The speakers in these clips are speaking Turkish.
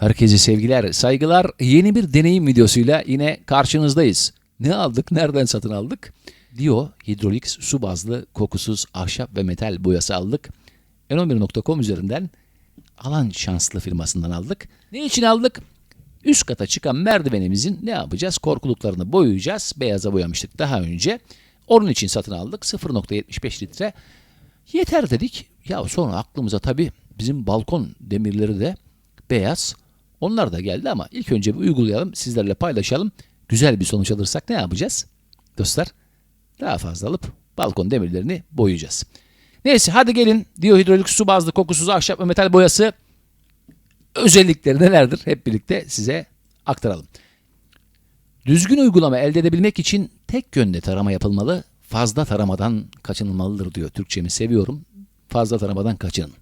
Herkese sevgiler, saygılar. Yeni bir deneyim videosuyla yine karşınızdayız. Ne aldık, nereden satın aldık? Dio Hidrolix su bazlı kokusuz ahşap ve metal boyası aldık. n11.com üzerinden alan şanslı firmasından aldık. Ne için aldık? Üst kata çıkan merdivenimizin ne yapacağız? Korkuluklarını boyayacağız. Beyaza boyamıştık daha önce. Onun için satın aldık. 0.75 litre. Yeter dedik. Ya sonra aklımıza tabii bizim balkon demirleri de beyaz. Onlar da geldi ama ilk önce bir uygulayalım, sizlerle paylaşalım. Güzel bir sonuç alırsak ne yapacağız? Dostlar daha fazla alıp balkon demirlerini boyayacağız. Neyse hadi gelin diyohidrolik su bazlı kokusuz ahşap ve metal boyası özellikleri nelerdir? Hep birlikte size aktaralım. Düzgün uygulama elde edebilmek için tek yönde tarama yapılmalı, fazla taramadan kaçınılmalıdır diyor. Türkçemi seviyorum. Fazla taramadan kaçının.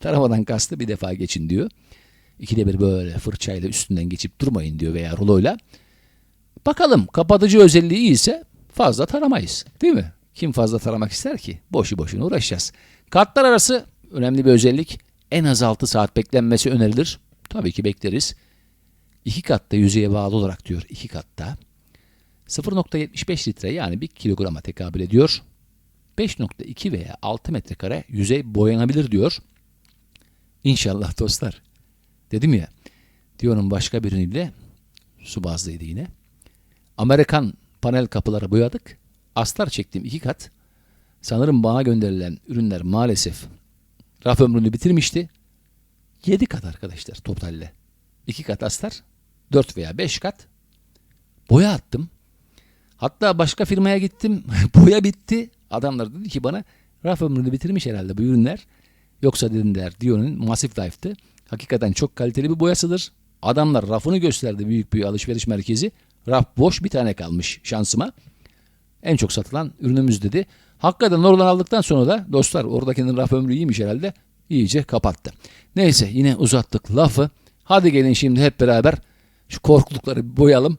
Taramadan kastı bir defa geçin diyor. İkide bir böyle fırçayla üstünden geçip durmayın diyor veya ruloyla. Bakalım kapatıcı özelliği iyi ise fazla taramayız. Değil mi? Kim fazla taramak ister ki? Boşu boşuna uğraşacağız. Katlar arası önemli bir özellik. En az 6 saat beklenmesi önerilir. Tabii ki bekleriz. İki katta yüzeye bağlı olarak diyor. iki katta. 0.75 litre yani 1 kilograma tekabül ediyor. 5.2 veya 6 metrekare yüzey boyanabilir diyor. İnşallah dostlar. Dedim ya, Dion'un başka bir ürünüyle su bazlıydı yine. Amerikan panel kapıları boyadık. Astar çektim iki kat. Sanırım bana gönderilen ürünler maalesef raf ömrünü bitirmişti. 7 kat arkadaşlar totalle. 2 kat astar, 4 veya 5 kat boya attım. Hatta başka firmaya gittim. boya bitti. Adamlar dedi ki bana raf ömrünü bitirmiş herhalde bu ürünler. Yoksa dediler Dion'un Massive Life'tı. Hakikaten çok kaliteli bir boyasıdır. Adamlar rafını gösterdi büyük bir alışveriş merkezi. Raf boş bir tane kalmış şansıma. En çok satılan ürünümüz dedi. Hakikaten oradan aldıktan sonra da dostlar oradakinin raf ömrü iyiymiş herhalde. İyice kapattı. Neyse yine uzattık lafı. Hadi gelin şimdi hep beraber şu korkulukları boyayalım.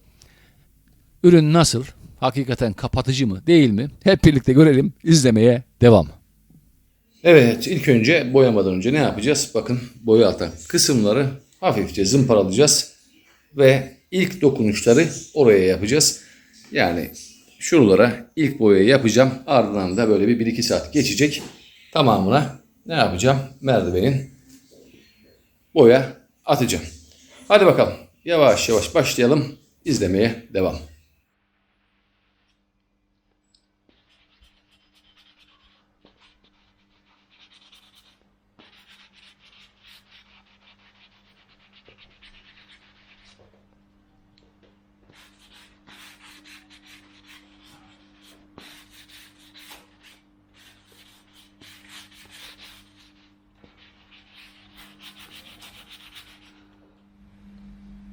Ürün nasıl? Hakikaten kapatıcı mı değil mi? Hep birlikte görelim. İzlemeye devam. Evet ilk önce boyamadan önce ne yapacağız? Bakın boya atan kısımları hafifçe zımparalayacağız. Ve ilk dokunuşları oraya yapacağız. Yani şuralara ilk boyayı yapacağım. Ardından da böyle bir 1-2 saat geçecek. Tamamına ne yapacağım? Merdivenin boya atacağım. Hadi bakalım. Yavaş yavaş başlayalım. İzlemeye devam.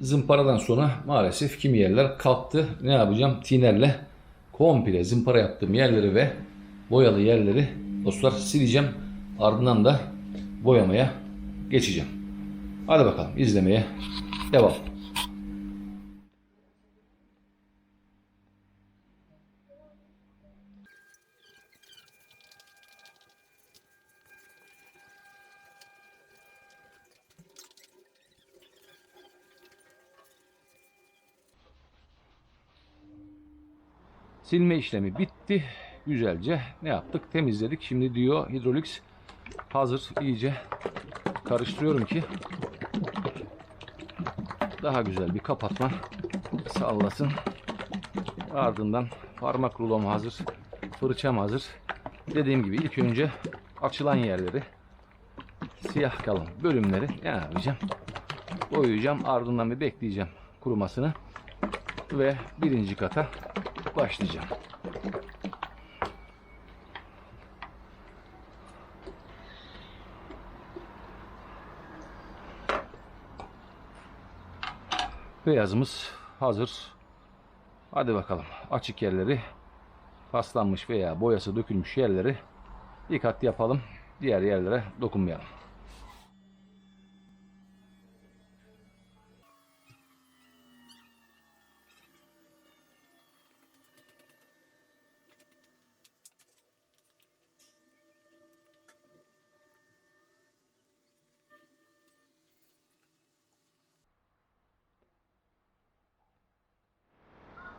Zımparadan sonra maalesef kimi yerler kalktı. Ne yapacağım? Tinerle komple zımpara yaptığım yerleri ve boyalı yerleri dostlar sileceğim. Ardından da boyamaya geçeceğim. Hadi bakalım izlemeye devam. Silme işlemi bitti. Güzelce ne yaptık? Temizledik. Şimdi diyor Hidrolix hazır. iyice karıştırıyorum ki daha güzel bir kapatma sağlasın. Ardından parmak rulom hazır. Fırçam hazır. Dediğim gibi ilk önce açılan yerleri siyah kalan bölümleri ne yapacağım? Boyayacağım. Ardından bir bekleyeceğim kurumasını ve birinci kata başlayacağım. Beyazımız hazır. Hadi bakalım. Açık yerleri, paslanmış veya boyası dökülmüş yerleri dikkat yapalım. Diğer yerlere dokunmayalım.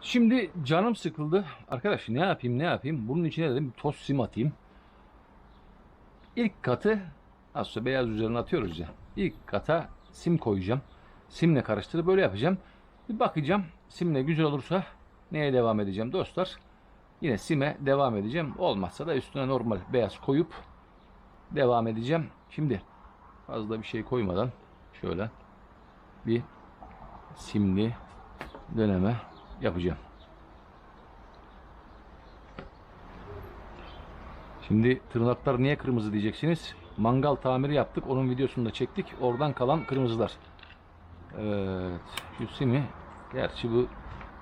Şimdi canım sıkıldı. Arkadaş ne yapayım ne yapayım? Bunun içine dedim toz sim atayım. İlk katı aslında beyaz üzerine atıyoruz ya. İlk kata sim koyacağım. Simle karıştırıp böyle yapacağım. Bir bakacağım. Simle güzel olursa neye devam edeceğim dostlar? Yine sime devam edeceğim. Olmazsa da üstüne normal beyaz koyup devam edeceğim. Şimdi fazla bir şey koymadan şöyle bir simli döneme yapacağım. Şimdi tırnaklar niye kırmızı diyeceksiniz. Mangal tamiri yaptık. Onun videosunu da çektik. Oradan kalan kırmızılar. Evet. Şu simi gerçi bu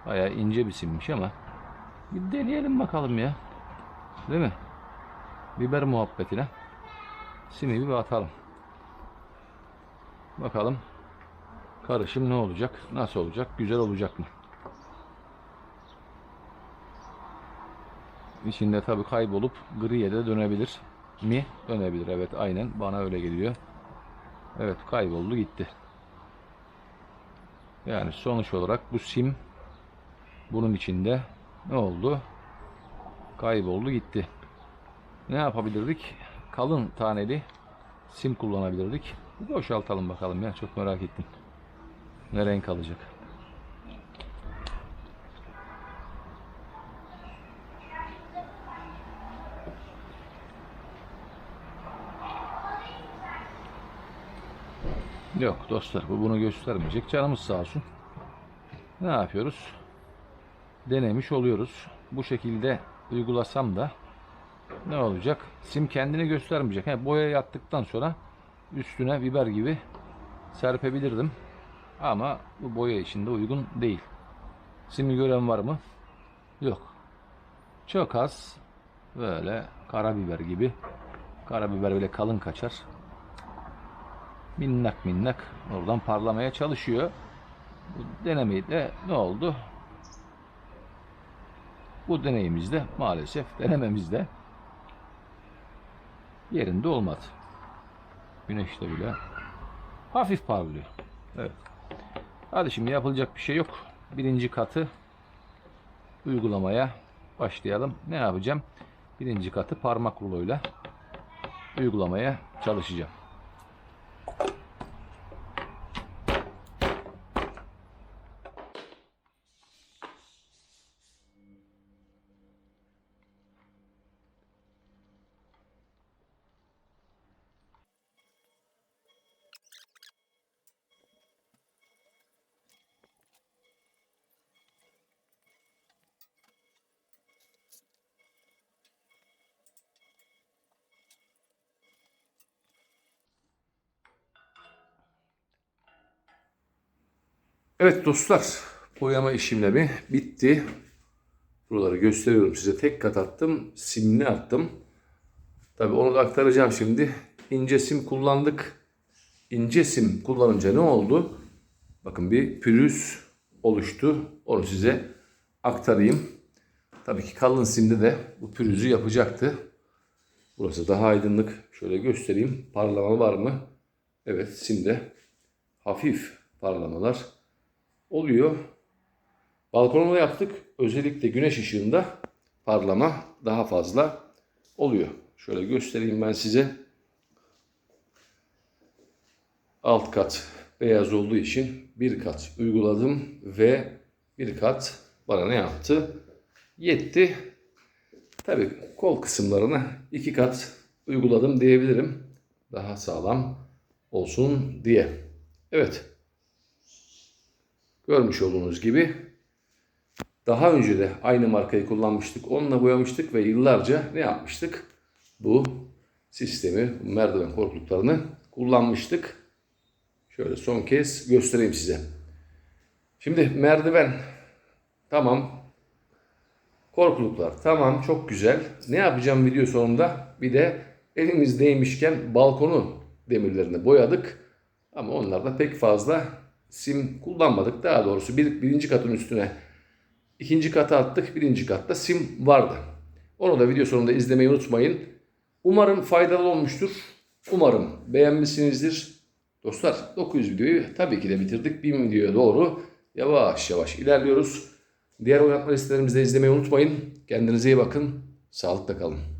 bayağı ince bir simmiş ama bir deneyelim bakalım ya. Değil mi? Biber muhabbetine. Simi bir atalım. Bakalım karışım ne olacak? Nasıl olacak? Güzel olacak mı? İçinde tabi kaybolup griye de dönebilir mi? Dönebilir evet aynen bana öyle geliyor. Evet kayboldu gitti. Yani sonuç olarak bu sim bunun içinde ne oldu? Kayboldu gitti. Ne yapabilirdik? Kalın taneli sim kullanabilirdik. Boşaltalım bakalım ya çok merak ettim. Ne renk alacak? Yok dostlar bu bunu göstermeyecek. Canımız sağ olsun. Ne yapıyoruz? Denemiş oluyoruz. Bu şekilde uygulasam da ne olacak? Sim kendini göstermeyecek. He, boya yattıktan sonra üstüne biber gibi serpebilirdim. Ama bu boya içinde uygun değil. Simi gören var mı? Yok. Çok az böyle karabiber gibi. Karabiber böyle kalın kaçar. Minnak minnak oradan parlamaya çalışıyor. Bu denemeyi de ne oldu? Bu deneyimizde maalesef denememizde yerinde olmadı. Güneşte bile hafif parlıyor. Evet. Hadi şimdi yapılacak bir şey yok. Birinci katı uygulamaya başlayalım. Ne yapacağım? Birinci katı parmak ruloyla uygulamaya çalışacağım. Evet dostlar, boyama işlemleri bitti. Buraları gösteriyorum size. Tek kat attım, simli attım. Tabi onu da aktaracağım şimdi. İnce sim kullandık. İnce sim kullanınca ne oldu? Bakın bir pürüz oluştu. Onu size aktarayım. Tabii ki kalın simde de bu pürüzü yapacaktı. Burası daha aydınlık. Şöyle göstereyim. Parlama var mı? Evet simde hafif parlamalar oluyor. Balkonuma da yaptık. Özellikle güneş ışığında parlama daha fazla oluyor. Şöyle göstereyim ben size. Alt kat beyaz olduğu için bir kat uyguladım ve bir kat bana ne yaptı? Yetti. Tabi kol kısımlarına iki kat uyguladım diyebilirim. Daha sağlam olsun diye. Evet. Görmüş olduğunuz gibi daha önce de aynı markayı kullanmıştık. Onunla boyamıştık ve yıllarca ne yapmıştık? Bu sistemi, merdiven korkuluklarını kullanmıştık. Şöyle son kez göstereyim size. Şimdi merdiven tamam. Korkuluklar tamam çok güzel. Ne yapacağım video sonunda? Bir de elimizdeymişken balkonu demirlerini boyadık. Ama onlarda pek fazla sim kullanmadık. Daha doğrusu bir, birinci katın üstüne ikinci kata attık. Birinci katta sim vardı. Onu da video sonunda izlemeyi unutmayın. Umarım faydalı olmuştur. Umarım beğenmişsinizdir. Dostlar 900 videoyu tabii ki de bitirdik. 1000 videoya doğru yavaş yavaş ilerliyoruz. Diğer oynatma listelerimizi de izlemeyi unutmayın. Kendinize iyi bakın. Sağlıkla kalın.